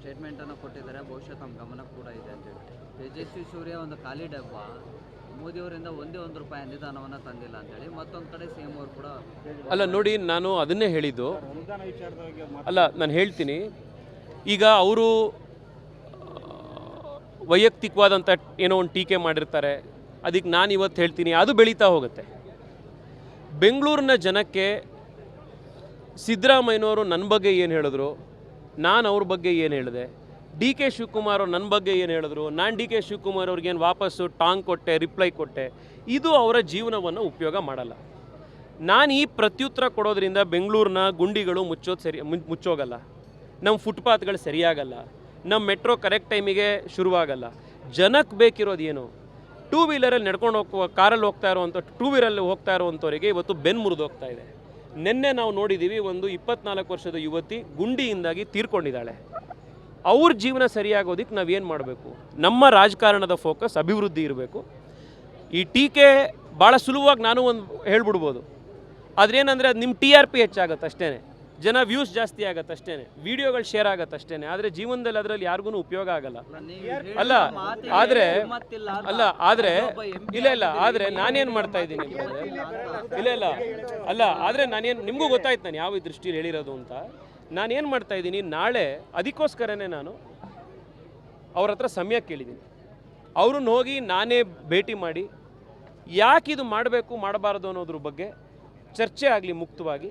ಸ್ಟೇಟ್ಮೆಂಟನ್ನು ಕೊಟ್ಟಿದ್ದಾರೆ. ಬಹುಶಃ ತಮ್ಮ ಗಮನ ಕೂಡ ಇದೆ ಅಂತ ಹೇಳಿ ತೇಜಸ್ವಿ ಸೂರ್ಯ ಒಂದು ಖಾಲಿ ಡಬ್ಬ. ಮೋದಿಯವರಿಂದ ಒಂದೇ ಒಂದು ರೂಪಾಯಿ ಅನುದಾನವನ್ನು ತಂದಿಲ್ಲ ಅಂತೇಳಿ ಮತ್ತೊಂದು ಕಡೆ ಸಿ ಎಂ ಅವರು ಕೂಡ ಅಲ್ಲ, ನೋಡಿ, ನಾನು ಅದನ್ನೇ ಹೇಳಿದ್ದು. ಅಲ್ಲ, ನಾನು ಹೇಳ್ತೀನಿ. ಈಗ ಅವರು ವೈಯಕ್ತಿಕವಾದಂಥ ಏನೋ ಒಂದು ಟೀಕೆ ಮಾಡಿರ್ತಾರೆ. ಅದಕ್ಕೆ ನಾನು ಇವತ್ತು ಹೇಳ್ತೀನಿ. ಅದು ಬೆಳೀತಾ ಹೋಗುತ್ತೆ. ಬೆಂಗಳೂರಿನ ಜನಕ್ಕೆ ಸಿದ್ದರಾಮಯ್ಯನವರು ನನ್ನ ಬಗ್ಗೆ ಏನು ಹೇಳಿದ್ರು? ನಾನು ಅವ್ರ ಬಗ್ಗೆ ಏನು ಹೇಳಿದೆ? ಡಿ ಕೆ ಶಿವಕುಮಾರ್ ಅವ್ರು ನನ್ನ ಬಗ್ಗೆ ಏನು ಹೇಳಿದ್ರು? ನಾನು ಡಿ ಕೆ ಶಿವಕುಮಾರ್ ಅವ್ರಿಗೇನು ವಾಪಸ್ಸು ಟಾಂಗ್ ಕೊಟ್ಟೆ, ರಿಪ್ಲೈ ಕೊಟ್ಟೆ, ಇದು ಅವರ ಜೀವನವನ್ನು ಉಪಯೋಗ ಮಾಡಲ್ಲ. ನಾನು ಈ ಪ್ರತ್ಯುತ್ತರ ಕೊಡೋದ್ರಿಂದ ಬೆಂಗಳೂರಿನ ಗುಂಡಿಗಳು ಮುಚ್ಚೋದು ಸರಿ ಮುಚ್ಚೋಗಲ್ಲ. ನಮ್ಮ ಫುಟ್ಪಾತ್ಗಳು ಸರಿಯಾಗಲ್ಲ. ನಮ್ಮ ಮೆಟ್ರೋ ಕರೆಕ್ಟ್ ಟೈಮಿಗೆ ಶುರುವಾಗಲ್ಲ. ಜನಕ್ಕೆ ಬೇಕಿರೋದು ಏನು? ಟೂ ವೀಲರಲ್ಲಿ ನಡ್ಕೊಂಡು ಹೋಗುವ ಕಾರಲ್ಲಿ ಹೋಗ್ತಾ ಇರುವಂಥ, ಟೂ ವೀಲರಲ್ಲಿ ಹೋಗ್ತಾ ಇರುವಂಥವರಿಗೆ ಇವತ್ತು ಬೆನ್ನು ಮುರಿದು ಹೋಗ್ತಾ ಇದೆ. ನಿನ್ನೆ ನಾವು ನೋಡಿದ್ದೀವಿ ಒಂದು ಇಪ್ಪತ್ನಾಲ್ಕು ವರ್ಷದ ಯುವತಿ ಗುಂಡಿಯಿಂದಾಗಿ ತೀರ್ಕೊಂಡಿದ್ದಾಳೆ. ಅವ್ರ ಜೀವನ ಸರಿಯಾಗೋದಕ್ಕೆ ನಾವೇನು ಮಾಡಬೇಕು? ನಮ್ಮ ರಾಜಕಾರಣದ ಫೋಕಸ್ ಅಭಿವೃದ್ಧಿ ಇರಬೇಕು. ಈ ಟೀಕೆ ಭಾಳ ಸುಲಭವಾಗಿ ನಾನು ಒಂದು ಹೇಳ್ಬಿಡ್ಬೋದು. ಅದೇನಂದರೆ ಅದು ನಿಮ್ಮ ಟಿ ಆರ್ ಪಿ ಹೆಚ್ಚಾಗುತ್ತೆ ಅಷ್ಟೇ ಜನ ವ್ಯೂಸ್ ಜಾಸ್ತಿ ಆಗತ್ತೆ ಅಷ್ಟೇ ವಿಡಿಯೋಗಳು ಶೇರ್ ಆಗತ್ತೆ ಅಷ್ಟೇ ಆದ್ರೆ ಜೀವನದಲ್ಲಿ ಅದರಲ್ಲಿ ಯಾರಿಗೂ ಉಪಯೋಗ ಆಗಲ್ಲ. ಅಲ್ಲ, ಆದ್ರೆ ಅಲ್ಲ, ಆದ್ರೆ, ಇಲ್ಲ ಇಲ್ಲ, ಆದ್ರೆ ನಾನೇನ್ ಮಾಡ್ತಾ ಇದ್ದೀನಿ ಇಲ್ಲ ಇಲ್ಲ, ಅಲ್ಲ, ಆದ್ರೆ ನಾನೇನು, ನಿಮಗೂ ಗೊತ್ತಾಯ್ತು ನಾನು ಯಾವ ದೃಷ್ಟಿಯಲ್ಲಿ ಹೇಳಿರೋದು ಅಂತ. ನಾನೇನು ಮಾಡ್ತಾ ಇದ್ದೀನಿ, ನಾಳೆ ಅದಕ್ಕೋಸ್ಕರನೇ ನಾನು ಅವ್ರ ಹತ್ರ ಸಮಯ ಕೇಳಿದ್ದೀನಿ. ಅವ್ರನ್ನ ಹೋಗಿ ನಾನೇ ಭೇಟಿ ಮಾಡಿ ಯಾಕಿದು ಮಾಡಬೇಕು, ಮಾಡಬಾರ್ದು ಅನ್ನೋದ್ರ ಬಗ್ಗೆ ಚರ್ಚೆ ಆಗಲಿ ಮುಕ್ತವಾಗಿ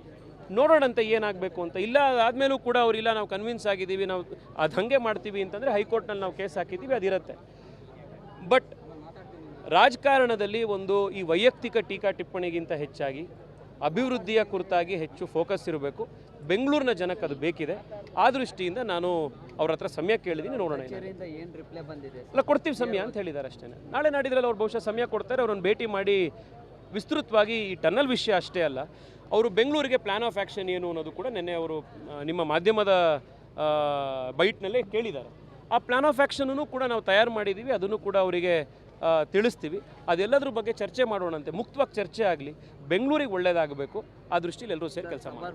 ನೋಡೋಣಂತೆ ಏನಾಗಬೇಕು ಅಂತ. ಇಲ್ಲ ಅದಾದಮೇಲೂ ಕೂಡ ಅವರಿಲ್ಲ ನಾವು ಕನ್ವಿನ್ಸ್ ಆಗಿದ್ದೀವಿ ನಾವು ಅದು ಹಾಗೆ ಮಾಡ್ತೀವಿ ಅಂತಂದರೆ ಹೈಕೋರ್ಟ್ನಲ್ಲಿ ನಾವು ಕೇಸ್ ಹಾಕಿದ್ದೀವಿ ಅದಿರುತ್ತೆ. ಬಟ್ ರಾಜಕಾರಣದಲ್ಲಿ ಒಂದು ಈ ವೈಯಕ್ತಿಕ ಟೀಕಾ ಟಿಪ್ಪಣಿಗಿಂತ ಹೆಚ್ಚಾಗಿ ಅಭಿವೃದ್ಧಿಯ ಕುರಿತಾಗಿ ಹೆಚ್ಚು ಫೋಕಸ್ ಇರಬೇಕು. ಬೆಂಗಳೂರಿನ ಜನಕ್ಕೆ ಅದು ಬೇಕಿದೆ. ಆ ದೃಷ್ಟಿಯಿಂದ ನಾನು ಅವ್ರ ಹತ್ರ ಸಮಯ ಕೇಳಿದ್ದೀನಿ ನೋಡೋಣ ಅಲ್ಲ ಕೊಡ್ತೀವಿ ಸಮಯ ಅಂತ ಹೇಳಿದ್ದಾರೆ ಅಷ್ಟೇ ನಾಳೆ ನಾಡಿದ್ರಲ್ಲಿ ಅವ್ರು ಬಹುಶಃ ಸಮಯ ಕೊಡ್ತಾರೆ ಅವ್ರನ್ನ ಭೇಟಿ ಮಾಡಿ ವಿಸ್ತೃತವಾಗಿ ಈ ಟನ್ನಲ್ ವಿಷಯ ಅಷ್ಟೇ ಅಲ್ಲ, ಅವರು ಬೆಂಗಳೂರಿಗೆ ಪ್ಲ್ಯಾನ್ ಆಫ್ ಆ್ಯಕ್ಷನ್ ಏನು ಅನ್ನೋದು ಕೂಡ ನಿನ್ನೆ ಅವರು ನಿಮ್ಮ ಮಾಧ್ಯಮದ ಬೈಟ್ನಲ್ಲೇ ಕೇಳಿದ್ದಾರೆ. ಆ ಪ್ಲ್ಯಾನ್ ಆಫ್ ಆ್ಯಕ್ಷನನ್ನು ಕೂಡ ನಾವು ತಯಾರು ಮಾಡಿದ್ದೀವಿ, ಅದನ್ನು ಕೂಡ ಅವರಿಗೆ ತಿಳಿಸ್ತೀವಿ. ಅದೆಲ್ಲದ್ರ ಬಗ್ಗೆ ಚರ್ಚೆ ಮಾಡೋಣಂತೆ. ಮುಕ್ತವಾಗಿ ಚರ್ಚೆ ಆಗಲಿ. ಬೆಂಗಳೂರಿಗೆ ಒಳ್ಳೆಯದಾಗಬೇಕು ಆ ದೃಷ್ಟಿಯಲ್ಲಿ ಎಲ್ಲರೂ ಸೇರಿ ಕೆಲಸ ಮಾಡೋಣ.